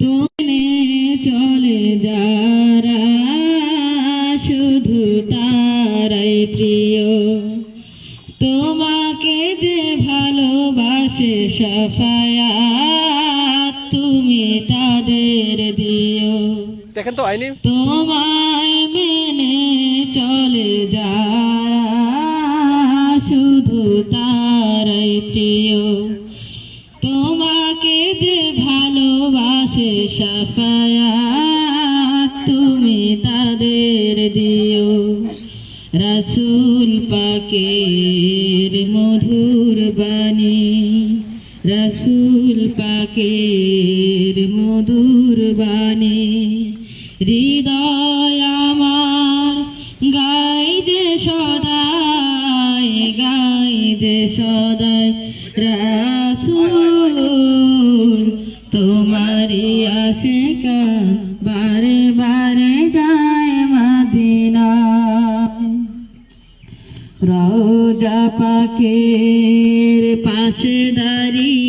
তুমি চলে যারা শুধু তারাই প্রিয়। তোমাকে যে ভালোবাসে সাফায়াত তুমি তাদের দিও। দেখেন তো আইনি। তোমায় মেনে চলে যারা শুধু তারাই প্রিয়। সাফায়াত তুমি তাদের দিও। রাসুল পাকের মধুর বাণী, রাসুল পাকের মধুর বাণী। হৃদয় আমার, গাই যে সদাই, গাই যে সদাই আশেকা বারে বারে যায় মাদিনা রোজা পাকের পাশে দাঁড়িয়ে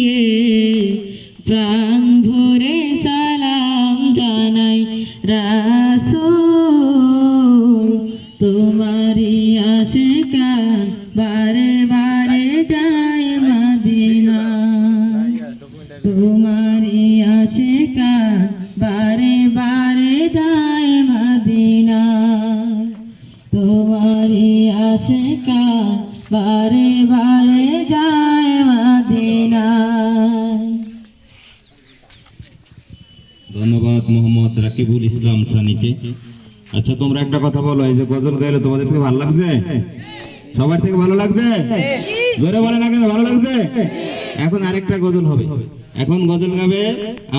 মোহাম্মদ রাকিবুল ইসলাম সানিকে। আচ্ছা তোমরা একটা কথা বলো, এই যে গজল গাইলে তোমাদের থেকে ভালো লাগছে? সবার থেকে ভালো লাগছে? জোরে বলে না কেন, ভালো লাগছে? এখন আরেকটা গজল হবে। এখন গজল গাবে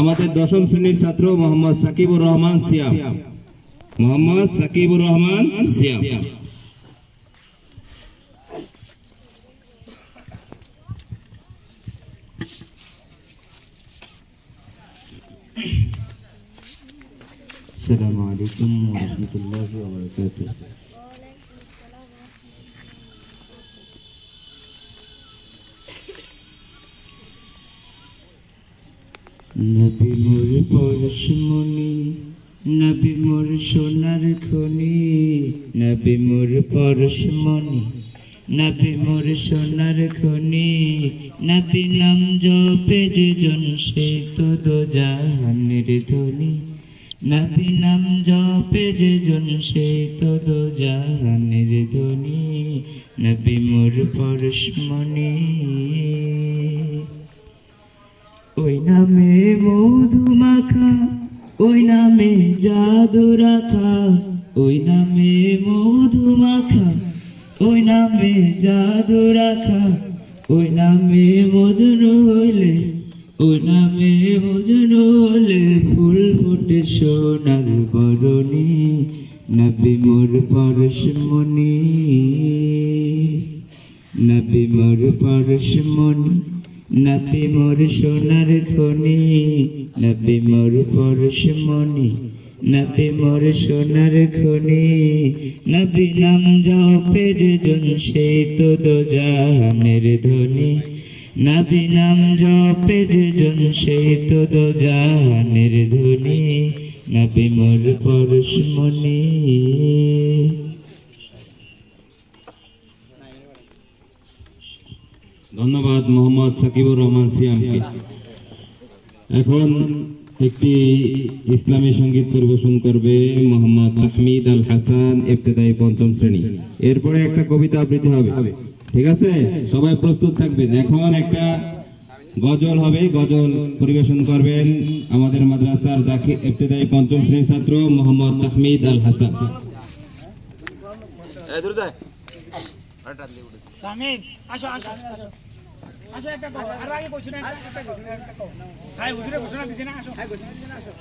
আমাদের দশম শ্রেণির ছাত্র মোহাম্মদ সাকিবুর রহমান সিয়াম। মোহাম্মদ সাকিবুর রহমান সিয়াম। السلام عليكم ورحمة الله وبركاته নবী মোর পরশমণি নবী মোর সোনার খনি নবী মোর পরশমণি নবী মোর সোনার খনি নবী নাম জপে যে জন সে তো দো জাহানের ধ্বনি নবী নাম জপে যে জন সে তো দো জাহানের ধ্বনি নবী মোর পরশমণি ওই নামে মধু মাখা, ওই নামে জাদু রাখা, ওই নামে মধু মাখা, ওই নামে জাদু রাখা, ওই নামে মজনু হইলে ওই নামে মজনু হলে ফুটে সোনার বরণী, নবী মোর পরশমণি নবী মোর পরশমণি নবী মোর সোনার খনি নবী মোর পরশমণি নবী মোর সোনার খনি নবী নাম জপে যে জন সেই তো দো জাহানের ধ্বনি। নবী নাম জপে যে জন সেই তো দো জাহানের ধ্বনি। নবী মোর পরশমণি ধন্যবাদ মোহাম্মদ সাকিবুর রহমান সিয়ামকে। এখন একটি ইসলামী সংগীত পরিবেশন করবে মোহাম্মদ তাহমিদ আল হাসান, ইবতেদায়ী পঞ্চম শ্রেণি। এরপরে একটা কবিতা আবৃত্তি হবে। ঠিক আছে? সবাই প্রস্তুত থাকবেন। এখন একটা গজল হবে গজল পরিবেশন করবেন আমাদের মাদ্রাসার ইবতেদায়ী পঞ্চম শ্রেণির ছাত্র মোহাম্মদ তাহমিদ আল হাসান। আসো একটা আর আগে বসে না একটা ঘোষণা দিছে না আসো হাই ঘোষণা দিছে না আসো।